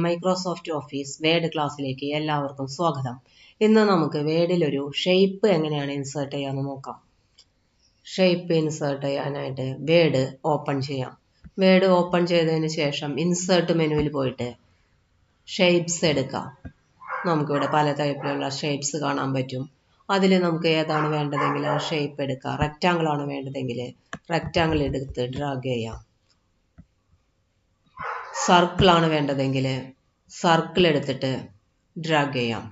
Microsoft office word ക്ലാസ്സിലേക്ക് എല്ലാവർക്കും സ്വാഗതം. ഇന്ന് നമുക്ക് വേഡിൽ ഒരു ഷേപ്പ് എങ്ങനെയാണ് ഇൻസേർട്ട് ചെയ്യാമെന്ന് നോക്കാം. ഷേപ്പ് ഇൻസേർട്ട് ചെയ്യാനായിട്ട് വേഡ് ഓപ്പൺ ചെയ്യാം. വേഡ് ഓപ്പൺ ചെയ്തതിന് ശേഷം ഇൻസേർട്ട് മെനുവിൽ പോയിട്ട് ഷേപ്സ് എടുക്കാം. നമുക്കിവിടെ പല ടൈപ്പിലുള്ള ഷേപ്സ് കാണാൻ പറ്റും. അതിൽ നമുക്ക് ഏതാണ് വേണ്ടതെങ്കിൽ ആ ഷേപ്പ് എടുക്കാം. റെക്റ്റാങ്കിൾ ആണ് വേണ്ടതെങ്കിൽ റെക്റ്റാങ്കിൾ എടുത്ത് ഡ്രാഗ് ചെയ്യാം. സർക്കിൾ ആണ് വേണ്ടതെങ്കിൽ സർക്കിൾ എടുത്തിട്ട് ഡ്രാഗ് ചെയ്യാം.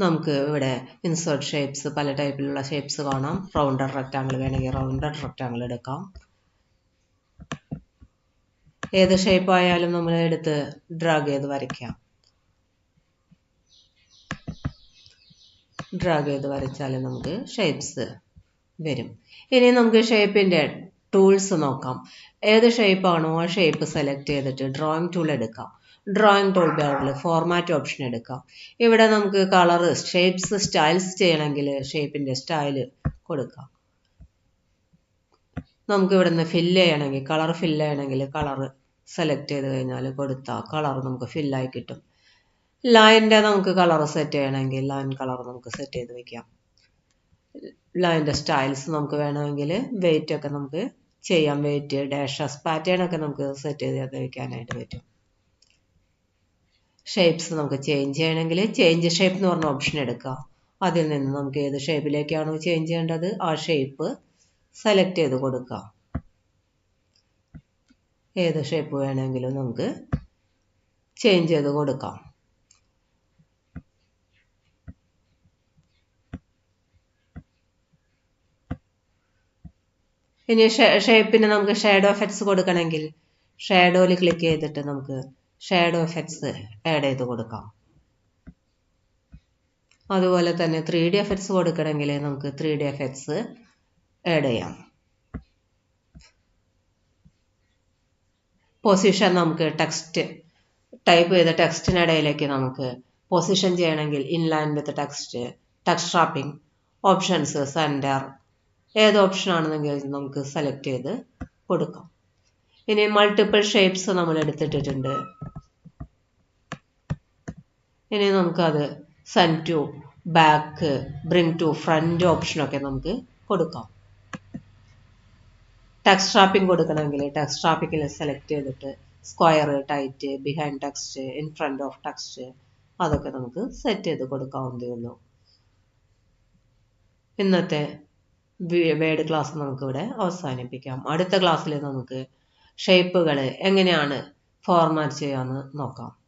നമുക്ക് ഇവിടെ ഇൻസേർട്ട് ഷേപ്സ് പല ടൈപ്പിലുള്ള ഷേപ്സ് കാണാം. റൗണ്ടർ റെക്റ്റാങ്കിൾ വേണമെങ്കിൽ റൗണ്ടർ റെക്റ്റാങ്കിൾ എടുക്കാം. ഏത് ഷേപ്പ് ആയാലും നമ്മൾ എടുത്ത് ഡ്രാഗ് ചെയ്ത് വരയ്ക്കാം. ഡ്രാഗ് ചെയ്ത് വരച്ചാൽ നമുക്ക് ഷേപ്സ് വരും. ഇനി നമുക്ക് ഷേപ്പിന്റെ ടൂൾസ് നോക്കാം. ഏത് ഷേപ്പാണോ ആ ഷേപ്പ് സെലക്ട് ചെയ്തിട്ട് ഡ്രോയിങ് ടൂൾ എടുക്കാം. ഡ്രോയിങ് ടൂൾ ബാറിൽ ഫോർമാറ്റ് ഓപ്ഷൻ എടുക്കാം. ഇവിടെ നമുക്ക് കളർ ഷേപ്സ് സ്റ്റൈൽസ് ചെയ്യണമെങ്കിൽ ഷേപ്പിന്റെ സ്റ്റൈൽ കൊടുക്കാം. നമുക്ക് ഇവിടെ നിന്ന് ഫില്ല് ചെയ്യണമെങ്കിൽ കളർ ഫില്ല് ചെയ്യണമെങ്കിൽ കളർ സെലക്ട് ചെയ്ത് കഴിഞ്ഞാൽ കൊടുത്താൽ കളർ നമുക്ക് ഫില്ലായി കിട്ടും. ലൈന്റെ നമുക്ക് കളർ സെറ്റ് ചെയ്യണമെങ്കിൽ ലൈൻ കളർ നമുക്ക് സെറ്റ് ചെയ്ത് വെക്കാം. ലൈന്റെ സ്റ്റൈൽസ് നമുക്ക് വേണമെങ്കിൽ വെയിറ്റ് ഒക്കെ നമുക്ക് ചെയ്യാം വെയിറ്റ് ഡാഷസ് പാറ്റേൺ ഒക്കെ നമുക്ക് സെറ്റ് ചെയ്ത് വെക്കാനായിട്ട് പറ്റും. ഷേപ്സ് നമുക്ക് ചേഞ്ച് ചെയ്യണമെങ്കിൽ ചേഞ്ച് ഷേപ്പ് എന്ന് പറഞ്ഞ ഓപ്ഷൻ എടുക്കുക അതിൽ നിന്ന് നമുക്ക് ഏത് ഷേപ്പിലേക്കാണോ ചേഞ്ച് ചെയ്യേണ്ടത് ആ ഷേപ്പ് സെലക്ട് ചെയ്ത് കൊടുക്കുക ഏത് ഷേപ്പ് വേണമെങ്കിലും നമുക്ക് ചേഞ്ച് ചെയ്ത് കൊടുക്കാം. ഇനി ഷേപ്പിന് നമുക്ക് ഷാഡോ എഫക്ട്സ് കൊടുക്കണമെങ്കിൽ ഷാഡോയിൽ ക്ലിക്ക് ചെയ്തിട്ട് നമുക്ക് ഷാഡോ എഫക്ട്സ് ആഡ് ചെയ്ത് കൊടുക്കാം. അതുപോലെ തന്നെ ത്രീ ഡി എഫക്ട്സ് കൊടുക്കണമെങ്കിൽ നമുക്ക് ത്രീ ഡി എഫക്ട്സ് ആഡ് ചെയ്യാം. പൊസിഷൻ നമുക്ക് ടെക്സ്റ്റ് ടൈപ്പ് ചെയ്ത ടെക്സ്റ്റിനിടയിലേക്ക് നമുക്ക് പൊസിഷൻ ചെയ്യണമെങ്കിൽ inline with text text wrapping options centre ഏത് ഓപ്ഷൻ ആണെന്നെങ്കിൽ നമുക്ക് സെലക്ട് ചെയ്ത് കൊടുക്കാം. ഇനി മൾട്ടിപ്പിൾ ഷേപ്സ് നമ്മൾ എടുത്തിട്ടിട്ടുണ്ട്. ഇനി നമുക്കത് send to back bring to front ഓപ്ഷനൊക്കെ നമുക്ക് കൊടുക്കാം. ടെക്സ്റ്റ് ട്രാപ്പിംഗ് കൊടുക്കണമെങ്കിൽ ടെക്സ്റ്റ് റാപ്പിംഗിൽ സെലക്ട് ചെയ്തിട്ട് square tight behind text in front of text അതൊക്കെ നമുക്ക് സെറ്റ് ചെയ്ത് കൊടുക്കാവുന്നതേ ഉള്ളൂ. ഇന്നത്തെ വേഡ് ക്ലാസ് നമുക്കിവിടെ അവസാനിപ്പിക്കാം. അടുത്ത ക്ലാസ്സിൽ നമുക്ക് ഷേപ്പുകൾ എങ്ങനെയാണ് ഫോർമാറ്റ് ചെയ്യാമെന്ന് നോക്കാം.